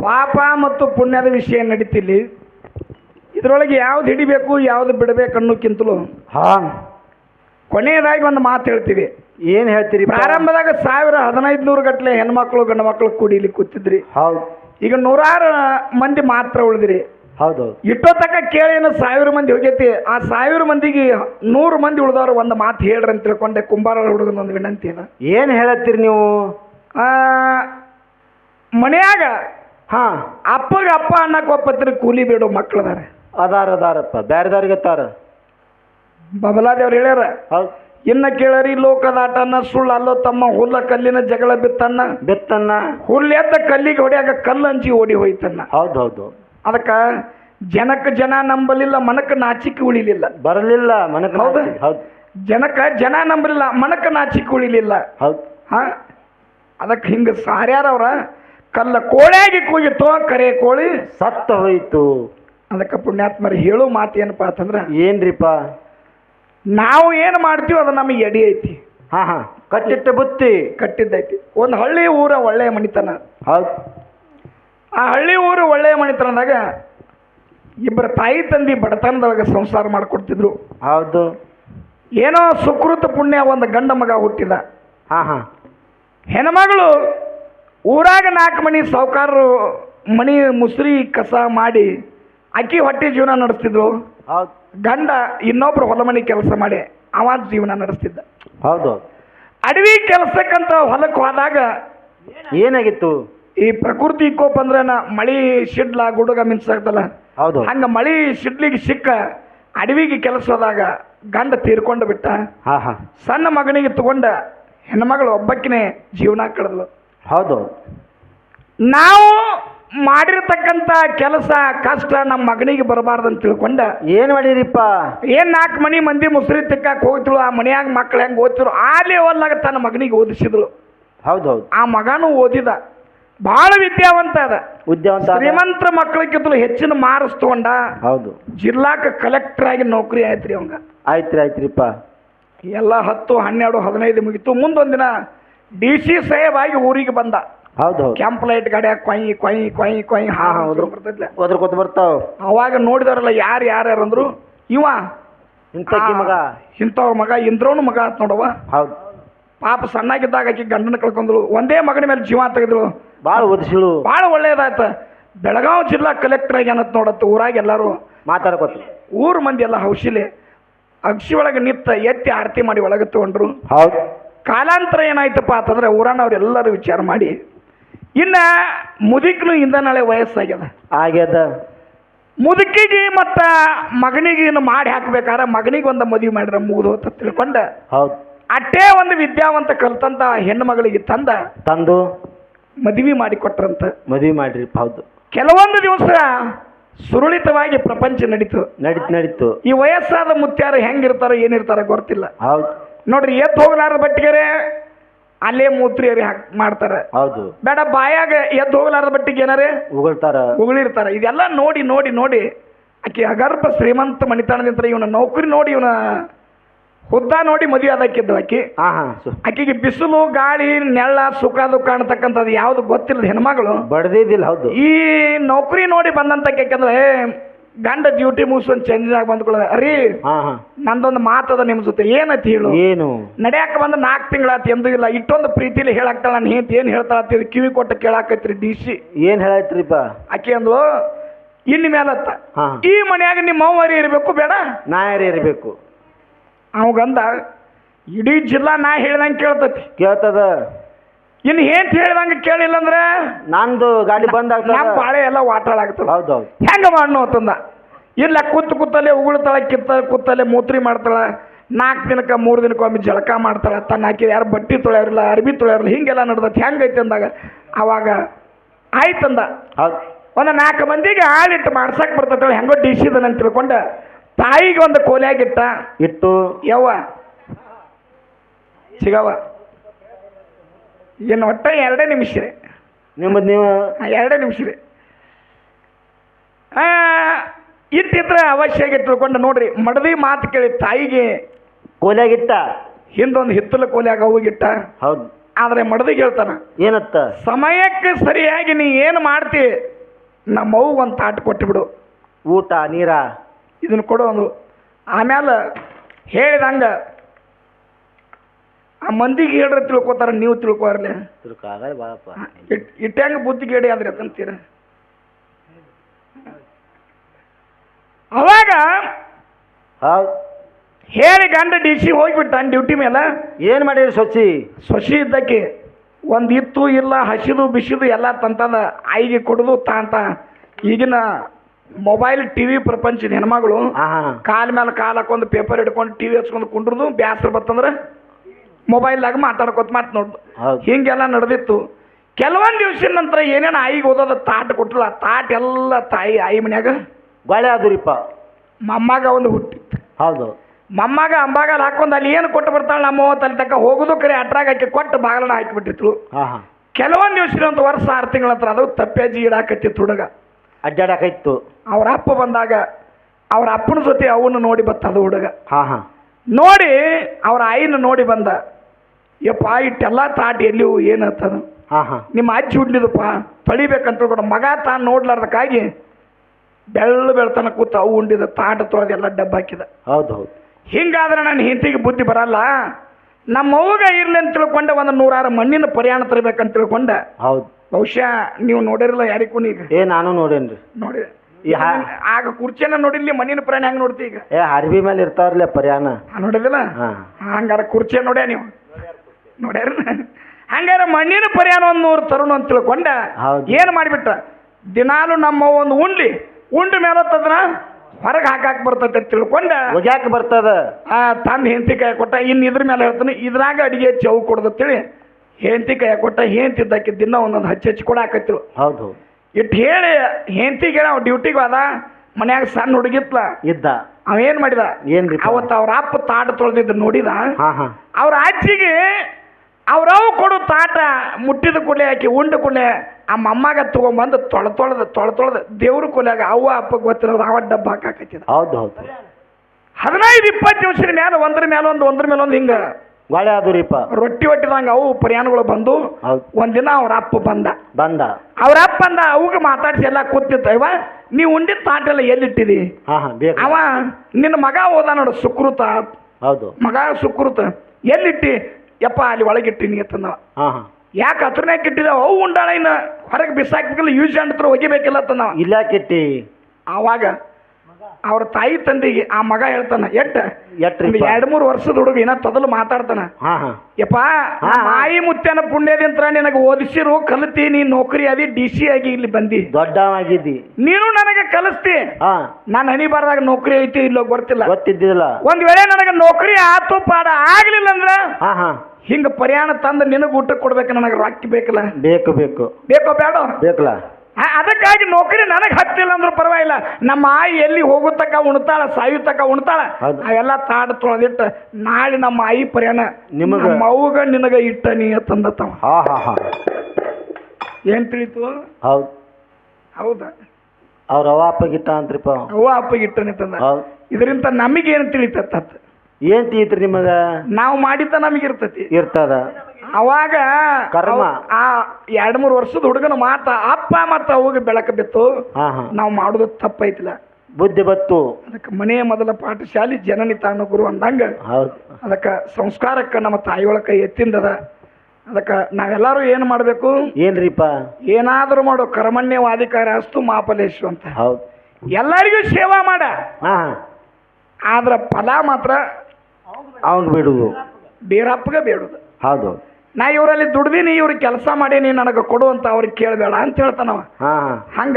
ಪಾಪ ಮತ್ತು ಪುಣ್ಯದ ವಿಷಯ ನಡೀತಿಲ್ಲಿ ಇದರೊಳಗೆ ಯಾವ್ದು ಹಿಡಿಬೇಕು ಯಾವ್ದು ಬಿಡಬೇಕು ಅನ್ನೋಕ್ಕಿಂತಲೂ ಹಾ. ಕೊನೆಯದಾಗಿ ಒಂದು ಮಾತು ಹೇಳ್ತೀವಿ. ಏನು ಹೇಳ್ತೀರಿ ಪ್ರಾರಂಭದಾಗ ಸಾವಿರ ಹದಿನೈದು ನೂರು ಗಟ್ಟಲೆ ಹೆಣ್ಮಕ್ಳು ಗಂಡು ಮಕ್ಕಳು ಕೂಡಿ ಇಲ್ಲಿ ಕೂತಿದ್ರಿ. ಹೌದು. ಈಗ ನೂರಾರು ಮಂದಿ ಮಾತ್ರ ಉಳಿದ್ರಿ. ಹೌದು ಇಟ್ಟೋ ಕೇಳಿ ಏನೋ ಸಾವಿರ ಮಂದಿ ಹೋಗೈತಿ. ಆ ಸಾವಿರ ಮಂದಿಗೆ ನೂರು ಮಂದಿ ಉಳಿದವ್ರು ಒಂದು ಮಾತು ಹೇಳ್ರಿ ಅಂತ ತಿಳ್ಕೊಂಡೆ. ಕುಂಬಾರ ಹುಡುಗನ ಒಂದು ವಿನಂತಿ ಏನು ಏನ್ ಹೇಳತ್ತೀರಿ ನೀವು? ಆ, ಮನ್ಯಾಗ ಹಾ. ಅಪ್ಪಗ ಅಪ್ಪ ಅನ್ನಕ್ಕೆ ಒಪ್ಪತ್ತಿರ ಕೂಲಿ ಬೇಡೋ ಮಕ್ಳು ಅದಾರ. ಅದಾರಪ್ಪ. ಬ್ಯಾರೆದವ್ರಿಗೆ ತಾರ ಬಬಲಾದೇವ್ರು ಹೇಳ್ಯಾರ ಹೌದು. ಇನ್ನ ಕೇಳರಿ ಲೋಕದಾಟನ ಸುಳ್ಳು ಅಲ್ಲೋ ತಮ್ಮ ಹುಲ್ಲ ಕಲ್ಲಿನ ಜಗಳ ಬಿತ್ತನ್ನ. ಬೆತ್ತನ್ನ? ಹುಲ್ಲೆತ್ತ ಕಲ್ಲಿಗೆ ಹೊಡ್ಯಾಗ ಕಲ್ಲು ಹಂಚಿ ಓಡಿ ಹೋಯ್ತನ್ನ. ಹೌದು ಹೌದು. ಅದಕ್ಕ ಜನಕ್ಕೆ ಜನ ನಂಬಲಿಲ್ಲ ಮನಕ್ಕೆ ನಾಚಿಕೆ ಉಳಿಲಿಲ್ಲ. ಬರಲಿಲ್ಲ ಮನಕ್ಕೆ ಹೌದು. ಹೌದು. ಜನಕ್ಕೆ ಜನ ನಂಬಲಿಲ್ಲ ಮನಕ್ಕೆ ನಾಚಿಕೆ ಉಳಿಲಿಲ್ಲ. ಹೌದು. ಹಾ. ಅದಕ್ಕೆ ಹಿಂಗೆ ಸಾರ್ಯಾರವ್ರ ಕಲ್ಲ ಕೋಳಿಯಾಗಿ ಕೂಗಿತ್ತು ಕರೆ ಕೋಳಿ ಸತ್ತ ಹೋಯ್ತು. ಅದಕ್ಕೆ ಪುಣ್ಯಾತ್ಮರು ಹೇಳೋ ಮಾತು ಏನಪ್ಪಾ ಅಂತಂದ್ರೆ ಏನ್ರಿಪ್ಪ? ನಾವು ಏನು ಮಾಡ್ತೀವಿ ಅದು ನಮಗೆ ಎಡಿ ಐತಿ. ಹಾ ಹಾ. ಕಟ್ಟಿಟ್ಟ ಬುತ್ತಿ. ಕಟ್ಟಿದ್ದೈತಿ. ಒಂದು ಹಳ್ಳಿ ಊರ ಒಳ್ಳೆಯ ಮಣಿತನ. ಹೌದು. ಆ ಹಳ್ಳಿ ಊರು ಒಳ್ಳೆಯ ಮಣಿತನದಾಗ ಇಬ್ಬರ ತಾಯಿ ತಂದೆ ಬಡತನದೊಳಗೆ ಸಂಸಾರ ಮಾಡಿಕೊಡ್ತಿದ್ರು. ಹೌದು. ಏನೋ ಸುಕೃತ ಪುಣ್ಯ ಒಂದು ಗಂಡ ಮಗ ಹುಟ್ಟಿದ. ಹಾ ಹಾ. ಹೆಣ್ಮಗಳು ಊರಾಗ ನಾಲ್ಕು ಮನೆ ಸಾವುಕಾರರು ಮನೆ ಮುಸ್ರಿ ಕಸ ಮಾಡಿ ಅಕ್ಕಿ ಹೊಟ್ಟೆ ಜೀವನ ನಡೆಸ್ತಿದ್ರು. ಗಂಡ ಇನ್ನೊಬ್ರು ಹೊಲ ಮನೆ ಕೆಲಸ ಮಾಡಿ ಅವ ಜೀವನ ನಡೆಸ್ತಿದ್ದ. ಹೌದು ಅಡವಿ ಕೆಲಸಕ್ಕಂತ ಹೊಲಕ್ಕೆ ಹೋದಾಗ ಏನಾಗಿತ್ತು? ಈ ಪ್ರಕೃತಿ ಕೋಪ ಅಂದ್ರೆ ಮಳಿ ಶಿಡ್ಲ ಗುಡುಗ ಮಿಂಚಾಗ್ತಲ್ಲ? ಹೌದು. ಹಂಗ ಮಳಿ ಶಿಡ್ಲಿಗೆ ಸಿಕ್ಕ ಅಡವಿಗೆ ಕೆಲಸ ಹೋದಾಗ ಗಂಡ ತೀರ್ಕೊಂಡು ಬಿಟ್ಟ. ಸಣ್ಣ ಮಗನಿಗೆ ತಗೊಂಡ ಹೆಣ್ಮಗಳು ಒಬ್ಬಕ್ಕಿನೇ ಜೀವನ ಕಳೆದ್ಲು ಹೌದು. ನಾವು ಮಾಡಿರ್ತಕ್ಕಂಥ ಕೆಲಸ ಕಷ್ಟ ನಮ್ಮ ಮಗನಿಗೆ ಬರಬಾರ್ದು ಅಂತ ತಿಳ್ಕೊಂಡ. ಏನು ಮಾಡಿರಿಪ್ಪ? ಏನು ನಾಲ್ಕು ಮನಿ ಮಂದಿ ಮುಸ್ರಿ ತಿಕ್ಕಾಕ್ ಹೋಗ್ತಿಳು ಆ ಮನ್ಯಾಗ ಮಕ್ಳು ಹೆಂಗೆ ಓದ್ತಿರು ಆ ಲೆವೆಲ್ನಾಗ ತನ್ನ ಮಗನಿಗೆ ಓದಿಸಿದ್ರು. ಹೌದು ಹೌದು ಆ ಮಗನೂ ಓದಿದ. ಭಾಳ ವಿದ್ಯಾವಂತ ಅದ. ಉದ್ಯಾವಂತ ಶ್ರೀಮಂತ ಶ್ರೀಮಂತರ ಮಕ್ಕಳಿಗಿಂತಲೂ ಹೆಚ್ಚಿನ ಮಾರ್ಕ್ಸ್ ತಗೊಂಡ. ಹೌದು. ಜಿಲ್ಲಾಕ ಕಲೆಕ್ಟರ್ ಆಗಿ ನೌಕರಿ ಆಯ್ತ್ರಿ ಅವಂಗ. ಆಯ್ತ್ರಿ ಆಯ್ತ್ರಿಪ್ಪ. ಎಲ್ಲ ಹತ್ತು ಹನ್ನೆರಡು ಹದಿನೈದು ಮುಗಿತು. ಮುಂದೊಂದಿನ ಡಿ ಸಿ ಸೇಬ್ ಆಗಿ ಊರಿಗೆ ಬಂದ. ಹೌದು ಕೆಂಪ್ ಲೈಟ್ ಗಾಡಿಯಾಗ ಕೊಯ್ ಕೊಯ್ ಕೊಯ್ ಕೊಯ್ ಹಾ ಹೌದು. ಬರ್ತೈತ್ಲೆ ಒದ್ರಕೊತ್ ಬರ್ತಾವ. ಅವಾಗ ನೋಡಿದಾರಲ್ಲ ಯಾರು ಯಾರ್ಯಾರು ಅಂದ್ರು ಇವ. ಮಗ. ಇಂಥವ್ರ ಮಗ ಇಂದ್ರವನು ಮಗ ಅಂತ ನೋಡವ ಹೌದು. ಪಾಪ ಸಣ್ಣಾಗಿದ್ದಾಗ ಆಕಿ ಗಂಡನ ಕಳ್ಕೊಂಡ್ರು ಒಂದೇ ಮಗನ ಮೇಲೆ ಜೀವ ತೆಗೆದ್ರು ಭಾಳ ಓದಿಸಿಳು. ಭಾಳ ಒಳ್ಳೇದಾಯ್ತು. ಬೆಳಗಾವಿ ಜಿಲ್ಲಾ ಕಲೆಕ್ಟರ್ ಆಗಿ ನೋಡತ್ತು ನೋಡತ್ತ ಊರಾಗ ಎಲ್ಲರೂ. ಮಾತಾಡ್ಕೊತ. ಊರ್ ಮಂದಿ ಎಲ್ಲ ಹೌಶಿಲೆ ಅಕ್ಷಿ ಒಳಗೆ ನಿತ್ತ ಎತ್ತಿ ಆರತಿ ಮಾಡಿ ಒಳಗೆ ತಗೊಂಡ್ರು. ಹೌದು. ಕಾಲಾಂತರ ಏನಾಯ್ತಪ್ಪ ಅಂತಂದ್ರೆ ಎಲ್ಲರೂ ವಿಚಾರ ಮಾಡಿ ಇನ್ನ ಮುದುಕನು ಇಂದ ನಾಳೆ ವಯಸ್ಸಾಗ್ಯದ. ಆಗ್ಯದ. ಮುದುಕಿಗೆ ಮತ್ತು ಮಗನಿಗೆ ಇನ್ನು ಮಾಡಿ ಹಾಕ್ಬೇಕಾದ್ರೆ ಮಗನಿಗೆ ಒಂದು ಮದುವೆ ಮಾಡಿರ ಮುಗಿದು ಅಂತ ತಿಳ್ಕೊಂಡ ಹೌದು. ಅಟ್ಟೇ ಒಂದು ವಿದ್ಯಾವಂತ ಕಲ್ತಂತ ಹೆಣ್ಣು ಮಗಳಿಗೆ ತಂದ ತಂದು ಮದುವೆ ಮಾಡಿ ಕೊಟ್ರಂತ. ಮದುವೆ ಮಾಡ್ರಿ ಹೌದು. ಕೆಲವೊಂದು ದಿವಸ ಸುರುಳಿತವಾಗಿ ಪ್ರಪಂಚ ನಡೀತು. ನಡೀತು ನಡೀತು. ಈ ವಯಸ್ಸಾದ ಮುತ್ಯಾರು ಹೆಂಗಿರ್ತಾರೋ ಏನಿರ್ತಾರೋ ಗೊತ್ತಿಲ್ಲ. ಹೌದು. ನೋಡ್ರಿ ಎದ್ದು ಹೋಗ್ಲಾರ್ದ ಬಟ್ಟಿಗೆರೆ ಅಲ್ಲೇ ಮೂತ್ರಿಯರಿ ಹಾಕ್ ಮಾಡ್ತಾರೆ. ಹೌದು. ಬೇಡ ಬಾಯಾಗ ಎದ್ದು ಹೋಗ್ಲಾರ್ದ ಬಟ್ಟಿಗೆ ಏನಾರೇ? ಉಗುಳ್ತಾರ. ಉಗುಳಿರ್ತಾರ. ಇದೆಲ್ಲ ನೋಡಿ ನೋಡಿ ನೋಡಿ. ಆಕೆ ಅಗರ್ಭ ಶ್ರೀಮಂತ ಮಣಿತಾಣದಿಂದ ಇವನ ನೌಕರಿ ನೋಡಿ ಇವನ ಹುದ್ದ ನೋಡಿ ಮದುವೆ ಆದಾಕಿದ್ದು ಆಕೆ. ಹಾ ಹಾ ಸು ಆಕೆಗೆ ಬಿಸಿಲು ಗಾಳಿ ನೆಳ್ಳ ಸುಖ ದುಃಖ ಅನ್ನತಕ್ಕಂಥದ್ದು ಯಾವುದು ಗೊತ್ತಿಲ್ಲದ ಹೆಣ್ಮಗಳು. ಬಡ್ದಿದ್ದಿಲ್ಲ ಹೌದು. ಈ ನೌಕರಿ ನೋಡಿ ಬಂದಂತ ಯಾಕಂದ್ರೆ ಗಂಡ ಡ್ಯೂಟಿ ಮುಗಿಸ್ಕೊಂಡು ಚೇಂಜ್ ಆಗಿ ಬಂದ್ಕೊಳ್ಳ ಹಾ ನಂದೊಂದು ಮಾತದ ನಿಮ್ಮ ಜೊತೆ ಏನಂತ ಹೇಳು? ಏನು? ನಡೆಯಕ್ಕೆ ಬಂದು ನಾಲ್ಕು ತಿಂಗಳಾತ ಎಂದು ಇಲ್ಲ. ಇಟ್ಟೊಂದು ಪ್ರೀತಿಲಿ ಹೇಳಾಕ್ತಾಳ ನಾನು ಹೇಂತ ಏನು ಹೇಳ್ತಾಳ ಇದು ಕಿವಿ ಕೊಟ್ಟು ಕೇಳಾಕೈತ್ರಿ ಡಿ ಸಿ ಏನ್ ಹೇಳಾಯ್ತ್ರಿಪ್ಪ? ಆಕೆ ಅಂದ್ಲು ಇನ್ನು ಮೇಲತ್ತ. ಈ ಮನೆಯಾಗ ನಿಮ್ಮ ಅವ್ವರಿ ಇರಬೇಕು ಬೇಡ? ನಾ ಇರಬೇಕು. ಅವಾಗಂದ ಇಡೀ ಜಿಲ್ಲಾ ನಾ ಹೇಳ್ದಂಗೆ ಕೇಳ್ತತಿ. ಕೇಳ್ತದ? ಇನ್ನು ಏನ್ ಹೇಳ್ದಂಗೆ ಕೇಳಿಲ್ಲ ಅಂದ್ರೆ ನಂದು ಗಾಡಿ ಬಂದಾಗ ನಮ್ಮ ಬಾಳೆ ಎಲ್ಲ ವಾಟಾಳಾಗ್ತದೆ ಹೌದು ಹೌದು. ಹೆಂಗ ಮಾಡ್ನು ಅಂತಂದ. ಇಲ್ಲ ಕೂತ್ ಕೂತಲ್ಲೇ ಉಗುಳ್ತಾಳ ಕಿತ್ತ ಕೂತಲ್ಲೇ ಮೂತ್ರಿ ಮಾಡ್ತಾಳ ನಾಲ್ಕು ದಿನಕ್ಕೆ ಮೂರು ದಿನಕ್ಕೆ ಒಮ್ಮೆ ಜಳಕ ಮಾಡ್ತಾಳ ತನ್ನ ಹಾಕಿದ ಯಾರು ಬಟ್ಟೆ ತೊಳೆಯೋರಿಲ್ಲ ಅರ್ಬಿ ತೊಳೆಯೋರಿಲ್ಲ ಹಿಂಗೆಲ್ಲ ನಡ್ದತ್. ಹೆಂಗೈತೆ ಅಂದಾಗ ಅವಾಗ ಆಯ್ತಂದ ಹೌದು. ಒಂದು ನಾಲ್ಕು ಮಂದಿಗೆ ಆಳಿಟ್ಟು ಮಾಡ್ಸಕ್ ಬರ್ತೈತೆ ಹೆಂಗೋ ಡಿಸಿದನ ಅಂತ ತಿಳ್ಕೊಂಡ. ತಾಯಿಗೆ ಒಂದು ಕೋಲ್ಯಾಗಿಟ್ಟ ಇಟ್ಟು. ಯವ್ವ. ಸಿಗವ ಏನು ಒಟ್ಟು ಎರಡೇ ನಿಮಿಷ ರೀ ನಿಮ್ಮದು ನೀವು ಎರಡೇ ನಿಮಿಷ ರೀ ಇಟ್ಟಿದ್ರೆ ಅವಶ್ಯವಾಗಿ ತಿಳ್ಕೊಂಡು ನೋಡ್ರಿ ಮಡದಿ ಮಾತು ಕೇಳಿ ತಾಯಿಗೆ ಕೋಲ್ಯಾಗಿಟ್ಟ ಹಿಂದೊಂದು ಹಿತ್ತಲ ಕೋಲಿಯಾಗ ಹೋಗಿಟ್ಟ. ಹೌದು. ಆದರೆ ಮಡದಿಗೆ ಹೇಳ್ತಾನ ಏನತ್ತ? ಸಮಯಕ್ಕೆ ಸರಿಯಾಗಿ ನೀ ಏನು ಮಾಡ್ತಿ? ನಮ್ಮವ್ವ ಒಂದು ತಾಟ್ ಕೊಟ್ಟುಬಿಡು ಊಟ ನೀರ? ಇದನ್ನು ಕೊಡು ಒಂದು ಆಮೇಲೆ ಹೇಳಿದಂಗ ಆ ಮಂದಿಗೆ ಹೇಳ್ರೆ ತಿಳ್ಕೊತಾರ ನೀವು ತಿಳ್ಕೊರ್ಲಿ ಬಾಳಪ್ಪ. ಇಟ್ಟಂಗ ಬುದ್ಧಿ ಗೇಡಿ ಆದ್ರೆ ಅದಂತೀರ? ಅವಾಗ ಹೌದು. ಹೇಳಿ ಗಂಡ ಡಿ ಸಿ ಹೋಗ್ಬಿಟ್ಟ ಡ್ಯೂಟಿ ಮೇಲೆ. ಏನು ಮಾಡಿರಿ ಸೊಸಿ ಸೊಸಿ ಇದ್ದಕ್ಕೆ ಒಂದು ಇತ್ತು ಇಲ್ಲ ಹಸಿದು ಬಿಸಿದು ಎಲ್ಲ ತಂತದ ಐಗೆ ಕೊಡೋದು ತಾಂತ. ಈಗಿನ ಮೊಬೈಲ್ ಟಿವಿ ಪ್ರಪಂಚದ ಹೆಣ್ಮಗಳು ಕಾಲ ಮೇಲೆ ಕಾಲು ಹಾಕೊಂಡು ಪೇಪರ್ ಹಿಡ್ಕೊಂಡು ಟಿವಿ ಹಚ್ಕೊಂಡು ಕುಂಡ್ರದು ಬ್ಯಾಸ್ರ ಬತ್ತಂದ್ರೆ? ಮೊಬೈಲ್ದಾಗ ಮಾತಾಡ್ಕೊತ ಮಾತು ನೋಡ್ದು. ಹೌದು. ಹಿಂಗೆಲ್ಲ ನಡೆದಿತ್ತು. ಕೆಲವೊಂದು ದಿವಸ ನಂತರ ಏನೇನು ಆಯಿಗೆ ಓದೋದ ತಾಟ್ ಕೊಟ್ಟಲ್ಲ ತಾಟ್ ಎಲ್ಲ ತಾಯಿ ಆಯಿ ಮನ್ಯಾಗ ಬಳೆ ಆದ್ರಿಪ್ಪ. ಮೊಮ್ಮಗ ಒಂದು ಹುಟ್ಟಿತ್ತು ಹೌದು. ಮೊಮ್ಮಗ ಅಂಬಾಗಲ್ ಹಾಕೊಂಡು ಅಲ್ಲಿ ಏನು ಕೊಟ್ಟು ಬರ್ತಾಳೆ ನಮ್ಮ ತಲೆ ತಕ್ಕ ಹೋಗೋದು ಕರೆ ಅಟ್ರಾಗ ಹಾಕಿ ಕೊಟ್ಟು ಬಾಗಲನ್ನ ಹಾಕಿಬಿಟ್ಟಿತ್ತು ಬಿಟ್ಟಿತ್ತು. ಹಾಂ ಕೆಲವೊಂದು ದಿವಸ ಒಂದು ವರ್ಷ ಆರು ತಿಂಗಳ ಹತ್ರ ಅದು ತಪ್ಪೇಜಿ ಇಡಾಕತ್ತಿತ್ತು ಹುಡುಗ. ಅಡ್ಡಾಡಕಾಯ್ತು ಅವ್ರ ಅಪ್ಪ ಬಂದಾಗ ಅವ್ರ ಅಪ್ಪನ ಜೊತೆ ಅವನ್ನ ನೋಡಿ ಬತ್ತದ ಹುಡುಗ. ಹಾಂ ಹಾಂ. ನೋಡಿ ಅವ್ರ ಆಯಿನ ನೋಡಿ ಬಂದ. ಯಪ್ಪ ಇಟ್ಟೆಲ್ಲ ತಾಟಿ ಎಲ್ಲಿ ಏನಂತದ ಹಾಂ ಹಾಂ. ನಿಮ್ಮ ಅಜ್ಜಿ ಹುಡ್ಲಿದಪ್ಪ ತೊಳಿಬೇಕಂತ ಕೂಡ ಮಗ ತಾನು ನೋಡ್ಲಾರ್ದಕ್ಕಾಗಿ ಬೆಳ್ಳ ಬೆಳ್ತನ ಕೂತ ಅವು ಉಂಡಿದ ತಾಟ ತೊಳೆದೆಲ್ಲ ಡಬ್ಬ ಹಾಕಿದ. ಹೌದು ಹೌದು. ಹಿಂಗಾದ್ರೆ ನನ್ನ ಹೆಂಡತಿಗೆ ಬುದ್ಧಿ ಬರಲ್ಲ. ನಮ್ಮ ಅವ್ಗ ಇರ್ಲಿ ಅಂತ ತಿಳ್ಕೊಂಡೆ ಒಂದು ನೂರಾರು ಮಣ್ಣಿನ ಪರಿಯಾಣ ತರಬೇಕಂತ ತಿಳ್ಕೊಂಡ. ಹೌದು. ಬಹುಶಃ ನೀವು ನೋಡಿರಲ್ಲ ಯಾರಿಗೂ ಈಗ ಏ ನಾನು ನೋಡೇನ್ರಿ. ನೋಡಿ. ಆಗ ಕುರ್ಚಿಯನ್ನ ನೋಡಿರ್ಲಿ ಮಣ್ಣಿನ ಪ್ರಯಾಣ ಹೆಂಗ್ ನೋಡ್ತಿ ಈಗ? ಏ ಅರ್ಬಿ ಮೇಲೆ ಇರ್ತಾವ್ರಲ್ಲ ಪರ್ಯಾಣ. ನೋಡಿದಿಲ್ಲ? ಹಾಂ. ಹಂಗಾರ ಕುರ್ಚಿಯ ನೋಡ್ಯಾ ನೀವು? ನೋಡ್ಯಾರ? ಹಂಗಾರ ಮಣ್ಣಿನ ಪರಿಯಾಣ ಒಂದು ನೂರು ತರುಣ ಅಂತ ತಿಳ್ಕೊಂಡ. ಏನು ಮಾಡಿಬಿಟ್ಟ ದಿನಾಲು ನಮ್ಮ ಒಂದು ಉಂಡ್ಲಿ ಉಂಡ ಮೇಲೆ ತದನ ಹೊರಗೆ ಹಾಕಾಕ್ ಬರ್ತೈತೆ ಅಂತ ತಿಳ್ಕೊಂಡ ಒಗ್ಯಾಕ ಬರ್ತದ? ಆ ತನ್ನ ಹೆಂತಿ ಕೈ ಕೊಟ್ಟ ಇನ್ನು ಇದ್ರ ಮೇಲೆ ಹೇಳ್ತಾನೆ ಇದ್ರಾಗ ಅಡಿಗೆ ಚೌ ಕೊಡ್ದತ್ತೇಳಿ ಹೆಂಡತಿ ಕೈ ಕೊಟ್ಟ ಹೆಂತಿದ್ದಕ್ಕೆ ದಿನ ಒಂದೊಂದು ಹಚ್ಚಿ ಹಚ್ಚಿ ಕೊಡಾಕತ್ತಿರು. ಹೌದು. ಹೌದು ಇಟ್ಟು ಹೇಳಿ ಹೆಂಡತಿಗೆ ಅವ್ ಡ್ಯೂಟಿಗೆ ಹೋದ ಮನ್ಯಾಗ ಸಣ್ಣ ಹುಡುಗಿತ್ಲ. ಇದ್ದ. ಅವೇನ್ ಮಾಡಿದ? ಏನ್ರಿ ಅವತ್ತು ಅವ್ರ ಅಪ್ಪ ತಾಟ ತೊಳೆದಿದ್ದು ನೋಡಿದ? ಹಾಂ ಹಾಂ. ಅವ್ರ ಅಜ್ಜಿಗೆ ಅವ್ರವ್ ಕೊಡು ತಾಟ ಮುಟ್ಟಿದ ಕೂಡಲೇ ಆಕಿ ಉಂಡ ಕೂಡಲೇ ಆ ಮಮ್ಮಾಗ ತಗೊಂಬಂದು ತೊಳ ತೊಳೆದ ತೊಳ ತೊಳೆದ ದೇವ್ರ ಕುಲೆಯಾಗ ಅವ್ವ ಅಪ್ಪ ಗೊತ್ತಿರೋದು ಅವ ಡಬ್ಬ ಹಾಕಾಕತ್ತಿದ. ಹೌದು ಹೌದು. ಹದಿನೈದು ಇಪ್ಪತ್ತು ನಿಮಿಷದ ಮೇಲೆ ಒಂದ್ರ ಮೇಲೆ ಒಂದು ಒಂದ್ರ ಮೇಲೆ ಒಂದು ಹಿಂಗ ಬಾಳೆ ರೀಪ. ರೊಟ್ಟಿ ಹೊಟ್ಟಿದಂಗೆ ಅವು ಪ್ರಯಾಣಗಳು ಬಂದು ಒಂದಿನ ಅವ್ರ ಅಪ್ಪ ಬಂದ. ಬಂದ. ಅವ್ರ ಅಪ್ಪ ಬಂದ ಅವಾಗ ಮಾತಾಡಿಸಿ ಎಲ್ಲ ಕೂತಿತ್ತ ಇವ ನೀವು ಉಂಡಿದ ತಾಟೆಲ್ಲ ಎಲ್ಲಿಟ್ಟಿದಿ? ಅವ ನಿನ್ನ ಮಗ ಹೋದ ನೋಡು ಸುಕೃತ. ಹೌದು. ಮಗ ಸುಕೃತ. ಎಲ್ಲಿಟ್ಟಿ? ಯಪ್ಪ ಅಲ್ಲಿ ಒಳಗಿಟ್ಟಿನಿ ಹಾಂ ಯಾಕೆ ಹತ್ರನ್ಯಾಗ ಇಟ್ಟಿದ ಅವು ಉಂಡಾಳ ಇನ್ನ ಹೊರಗೆ ಬಿಸಾಕ್ಬೇಕಲ್ಲ ಯೂಸ್ ಅಂಡ್ ಹತ್ರ ಒಗಿಬೇಕಿಲ್ಲ ಅಂತಂದ ಇಲ್ಲ ಕಿಟ್ಟಿ. ಆವಾಗ ಅವ್ರ ತಾಯಿ ತಂದೆಗೆ ಆ ಮಗ ಹೇಳ್ತಾನ ಎಟ್ ಎಟ್ ಎರಡು ಮೂರು ವರ್ಷದ ಹುಡುಗ ಇನ್ನ ತೊದಲು ಮಾತಾಡ್ತಾನ. ಹಾಂ ಹಾಂ. ಯಪ್ಪ. ಮಾಯಿ ಮುತ್ಯನ ಪುಣ್ಯದಿಂತ್ರ ನಿನಗೆ ಓದಿಸಿರು ಕಲಿತಿ ನೀ ನೌಕರಿ ಆದಿ ಡಿ ಸಿ ಆಗಿ ಇಲ್ಲಿ ಬಂದಿ. ದೊಡ್ಡವಾಗಿದ್ದಿ ನೀನು ನನಗೆ ಕಲಿಸ್ತಿ. ಹಾಂ. ನಾನು ಹನಿ ಬಾರದಾಗ ನೌಕರಿ ಐತಿ ಇಲ್ಲೋ ಗೊತ್ತಿಲ್ಲ ಗೊತ್ತಿದ್ದಿಲ್ಲ ಒಂದ್ ವೇಳೆ ನನಗೆ ನೌಕರಿ ಆತು ಪಾಡ ಆಗ್ಲಿಲ್ಲ ಅಂದ್ರ ಹಾಂ ಹಾಂ. ಹಿಂಗ ಪರ್ಯಾಣ ತಂದು ನಿನಗೆ ಊಟ ಕೊಡ್ಬೇಕು ನನಗೆ ರಾಕಿ ಬೇಕಲ್ಲ? ಬೇಕು ಬೇಕು. ಬೇಕೋ ಬೇಡ? ಬೇಕಲ್ಲ. ಅದಕ್ಕಾಗಿ ನೌಕರಿ ನನಗೆ ಹತ್ತಿಲ್ಲ ಅಂದ್ರೂ ಪರವಾಗಿಲ್ಲ. ನಮ್ಮ ಆಯಿ ಎಲ್ಲಿ ಹೋಗುತ್ತಕ್ಕ ಉಣ್ತಾಳ ಸಾಯುತ್ತಕ್ಕ ಉಣ್ತಾಳ. ಅವೆಲ್ಲ ತಾಡ ತೊಳೆದಿಟ್ಟು ನಾಳೆ ನಮ್ಮ ಆಯಿ ಪ್ರಯಾಣ ನಿಮಗ- ಮೌಗ ನಿನಗ ಇಟ್ಟ ನೀ ತಂದತ್ತವ. ಹಾ ಹಾ ಹಾ. ಏನ್ ತಿಳಿತು? ಹೌದು. ಹೌದಾ? ಅವ್ರ ಅವ ಅಪ್ಪಗಿಟ್ಟ ಅಂತ್ರಿಪ್ಪ. ಅವ ಅಪ್ಪಗಿಟ್ಟ ನೀ ತಂದ. ಇದರಿಂದ ನಮಗೇನು ತಿಳಿತತ್ತ ಏನ್ ತಿಳಿತ್ರಿ ನಿಮಗ? ನಾವು ಮಾಡಿದ್ದ ನಮಗಿರ್ತತಿ. ಇರ್ತದ. ಅವಾಗ ಕರ್ಮ. ಆ ಎರಡ್ ಮೂರು ವರ್ಷದ ಹುಡುಗನ ಮಾತ ಅಪ್ಪ ಮತ್ತ ಅವಾಗ ಬೆಳಕ ಬಿತ್ತು. ನಾವು ಮಾಡೋದು ತಪ್ಪೈತಿಲ್ಲ. ಬುದ್ಧಿ ಬತ್ತು. ಅದಕ್ಕೆ ಮನೆಯ ಮೊದಲ ಪಾಠಶಾಲಿ ಜನನಿ ತಾನು ಗುರು ಅಂದಂಗ ಹೌದು. ಅದಕ್ಕೆ ಸಂಸ್ಕಾರಕ್ಕೆ ನಮ್ಮ ತಾಯಿಯೊಳ ಕೈ ಎತ್ತಿಂದದ. ಅದಕ್ಕೆ ನಾವೆಲ್ಲರೂ ಏನು ಮಾಡಬೇಕು? ಏನ್ರಿಪ್ಪ? ಏನಾದರೂ ಮಾಡೋ ಕರ್ಮಣ್ಯವಾಧಿಕಾರ ಅಸ್ತು ಮಾಪಲೇಶು ಅಂತ. ಹೌದು. ಎಲ್ಲರಿಗೂ ಸೇವಾ ಮಾಡ. ಆದ್ರ ಫಲ ಮಾತ್ರ ಅವನ್ ಬಿಡುದು. ಬೇರಪ್ಪಗೆ ಬೇಡುದು. ಹೌದು. ನಾ ಇವರಲ್ಲಿ ದುಡ್ದೀನಿ ಇವ್ರ ಕೆಲಸ ಮಾಡೀನಿ ನನಗೆ ಕೊಡು ಅಂತ ಅವ್ರಿಗೆ ಕೇಳಬೇಡ ಅಂತ ಹೇಳ್ತಾನವ. ಹಾಂ ಹಂಗ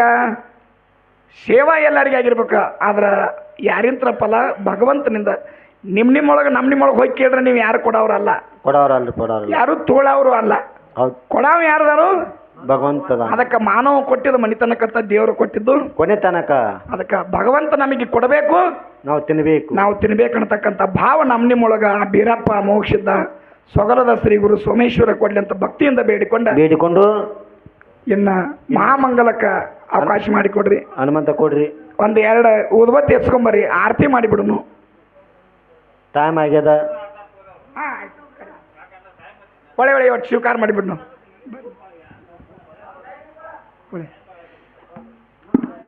ಸೇವಾ ಎಲ್ಲರಿಗೆ ಆಗಿರ್ಬೇಕು ಆದ್ರೆ ಯಾರಿಂತ್ರ ಫಲ ಭಗವಂತನಿಂದ. ನಿಮ್ ನಿಮ್ಮೊಳಗೆ ನಮ್ ನಿಮ್ಮೊಳಗೆ ಹೋಗಿ ಕೇಳ್ರೆ ನೀವು ಯಾರು ಕೊಡೋರಲ್ಲ ಕೊಡೋರಲ್ರಿ ಕೊಡೋರಲ್ಲ ಯಾರು ತೋಳವರು ಅಲ್ಲ. ಹೌದು. ಕೊಡಾವ್ ಯಾರ್ದಾರು? ಭಗವಂತದ. ಅದಕ್ಕೆ ಮಾನವ ಕೊಟ್ಟಿದ್ದು ಮನಿತನಕ್ಕಂತ ದೇವರು ಕೊಟ್ಟಿದ್ದು. ಕೊನೆ ತನಕ. ಅದಕ್ಕೆ ಭಗವಂತ ನಮಗೆ ಕೊಡಬೇಕು. ನಾವು ತಿನ್ಬೇಕು. ನಾವು ತಿನ್ಬೇಕನ್ನತಕ್ಕಂಥ ಭಾವ ನಮ್ಮ ನಿಮ್ಮೊಳಗ ಆ ಬೀರಪ್ಪ ಮೋಕ್ಷಿದ್ದ. ಸೊಗಲದ ಶ್ರೀ ಗುರು ಸೋಮೇಶ್ವರ ಕೊಡ್ಲಿ ಅಂತ ಭಕ್ತಿಯಿಂದ ಬೇಡಿಕೊಂಡ ಬೇಡಿಕೊಂಡು ಇನ್ನ ಮಹಾಮಂಗಲಕ್ಕ ಅವಕಾಶ ಮಾಡಿಕೊಡ್ರಿ. ಹನುಮಂತ ಕೊಡ್ರಿ. ಒಂದು ಎರಡು ಉದ್ಬತ್ತಿ ಎತ್ಸ್ಕೊಂಬರ್ರಿ ಆರತಿ ಮಾಡಿಬಿಡುನು. ಟೈಮ್ ಆಗ್ಯದ. ಒಳ್ಳೆ ಒಳ್ಳೆ ಇವತ್ತು ಸ್ವೀಕಾರ ಮಾಡಿಬಿಡ್ನು. ಒಳ್ಳೆ.